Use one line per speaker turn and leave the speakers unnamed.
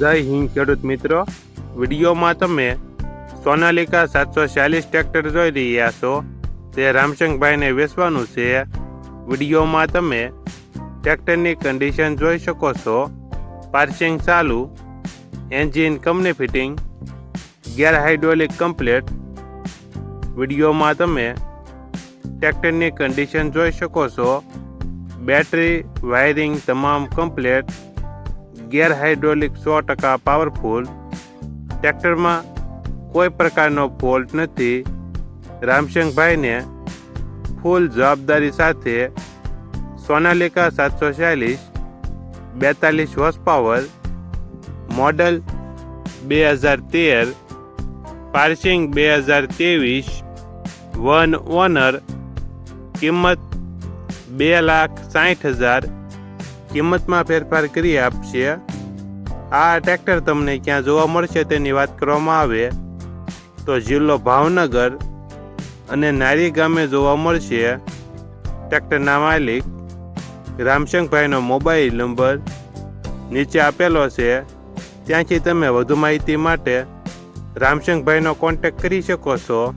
જય હિન્દ, ખેડૂત મિત્રો. વિડીયોમાં તમે સોનાલિકા સાતસો ચાલીસ ટ્રેક્ટર જોઈ રહ્યા છો. તે રામશંકભાઈને વેચવાનું છે. વિડીયોમાં તમે ટ્રેક્ટરની કન્ડિશન જોઈ શકો છો. પાર્સિંગ ચાલુ engine company fitting gear hydraulic complete વિડીયોમાં તમે ટ્રેક્ટરની કન્ડિશન જોઈ શકો છો. બેટરી વાયરિંગ તમામ કમ્પ્લેટ ગેર હાઇડ્રોલિક સો ટકા પાવરફુલ ટ્રેક્ટરમાં કોઈ પ્રકારનો ફોલ્ટ નથી. રામશંકભાઈને ફૂલ જવાબદારી સાથે સોનાલિકા સાતસો ચાલીસ, બેતાલીસ હોર્સ પાવર મોડલ બે હજાર તેર પાર્સિંગ બે હજાર ત્રેવીસ વન ઓનર કિંમત બે લાખ સાઠ હજાર કિંમતમાં ફેરફાર કરી આપશે. આ ટ્રેક્ટર તમને ક્યાં જોવા મળશે તેની વાત કરવામાં આવે. તો જિલ્લો ભાવનગર અને નારી ગામે જોવા મળશે. ટ્રેક્ટરના માલિક રામશંકભાઈનો મોબાઈલ નંબર નીચે આપેલો છે. ત્યાંથી તમે વધુ માહિતી માટે રામશંકભાઈનો કોન્ટેક્ટ કરી શકો છો.